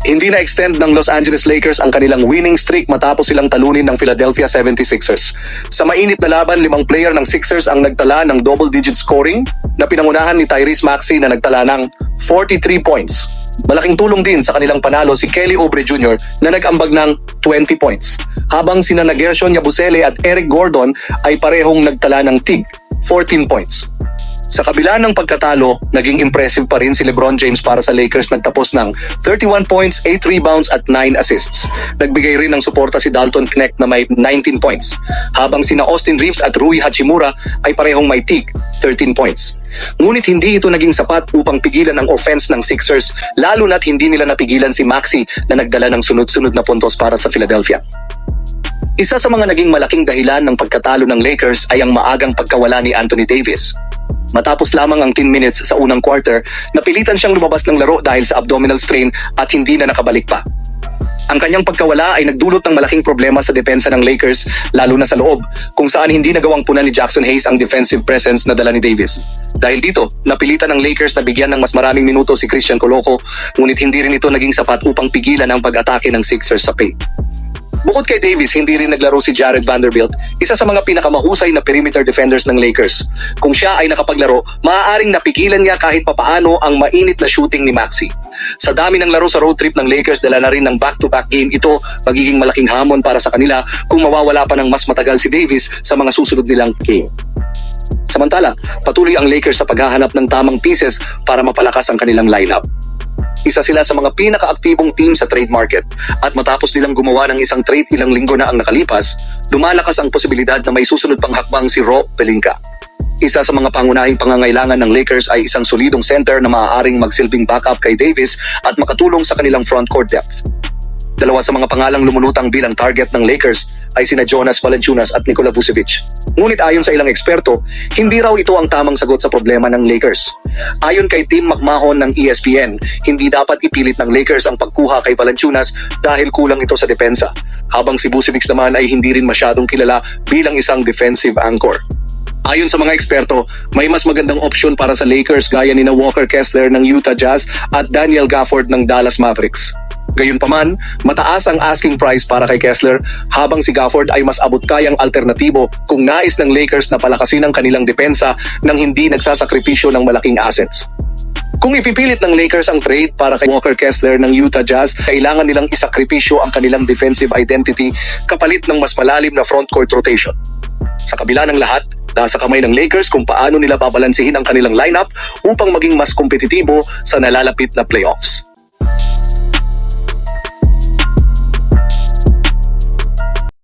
Hindi na-extend ng Los Angeles Lakers ang kanilang winning streak matapos silang talunin ng Philadelphia 76ers. Sa mainit na laban, limang player ng Sixers ang nagtala ng double-digit scoring na pinangunahan ni Tyrese Maxey na nagtala ng 43 points. Malaking tulong din sa kanilang panalo si Kelly Oubre Jr. na nag-ambag ng 20 points. Habang sina na Gershon Yabusele at Eric Gordon ay parehong nagtala ng TIG 14 points. Sa kabila ng pagkatalo, naging impressive pa rin si LeBron James para sa Lakers nagtapos ng 31 points, 8 rebounds at 9 assists. Nagbigay rin ng suporta si Dalton Knecht na may 19 points, habang sina Austin Reeves at Rui Hachimura ay parehong may tig 13 points. Ngunit hindi ito naging sapat upang pigilan ang offense ng Sixers, lalo na't hindi nila napigilan si Maxi na nagdala ng sunod-sunod na puntos para sa Philadelphia. Isa sa mga naging malaking dahilan ng pagkatalo ng Lakers ay ang maagang pagkawala ni Anthony Davis. Matapos lamang ang 10 minutes sa unang quarter, napilitan siyang lumabas ng laro dahil sa abdominal strain at hindi na nakabalik pa. Ang kanyang pagkawala ay nagdulot ng malaking problema sa depensa ng Lakers, lalo na sa loob, kung saan hindi nagawang punan ni Jackson Hayes ang defensive presence na dala ni Davis. Dahil dito, napilitan ng Lakers na bigyan ng mas maraming minuto si Christian Coloco, ngunit hindi rin ito naging sapat upang pigilan ang pag-atake ng Sixers sa paint. Bukod kay Davis, hindi rin naglaro si Jared Vanderbilt, isa sa mga pinakamahusay na perimeter defenders ng Lakers. Kung siya ay nakapaglaro, maaaring napigilan niya kahit papaano ang mainit na shooting ni Maxi. Sa dami ng laro sa road trip ng Lakers, dala na rin ng back-to-back game ito, magiging malaking hamon para sa kanila kung mawawala pa ng mas matagal si Davis sa mga susunod nilang game. Samantala, patuloy ang Lakers sa paghahanap ng tamang pieces para mapalakas ang kanilang lineup. Isa sila sa mga pinakaaktibong team sa trade market at matapos nilang gumawa ng isang trade ilang linggo na ang nakalipas, lumalakas ang posibilidad na may susunod pang hakbang si Ro Pelinka. Isa sa mga pangunahing pangangailangan ng Lakers ay isang solidong center na maaaring magsilbing backup kay Davis at makatulong sa kanilang front court depth. Dalawa sa mga pangalang lumulutang bilang target ng Lakers ay sina Jonas Valanciunas at Nikola Vucevic. Ngunit ayon sa ilang eksperto, hindi raw ito ang tamang sagot sa problema ng Lakers. Ayon kay Tim McMahon ng ESPN, hindi dapat ipilit ng Lakers ang pagkuha kay Valanciunas dahil kulang ito sa depensa, habang si Vucevic naman ay hindi rin masyadong kilala bilang isang defensive anchor. Ayon sa mga eksperto, may mas magandang opsyon para sa Lakers gaya ni na Walker Kessler ng Utah Jazz at Daniel Gafford ng Dallas Mavericks. Gayunpaman, mataas ang asking price para kay Kessler habang si Gafford ay mas abot kayang alternatibo kung nais ng Lakers na palakasin ang kanilang depensa nang hindi nagsasakripisyo ng malaking assets. Kung ipipilit ng Lakers ang trade para kay Walker Kessler ng Utah Jazz, kailangan nilang isakripisyo ang kanilang defensive identity kapalit ng mas malalim na frontcourt rotation. Sa kabila ng lahat, nasa kamay ng Lakers kung paano nila babalansihin ang kanilang lineup upang maging mas kompetitibo sa nalalapit na playoffs.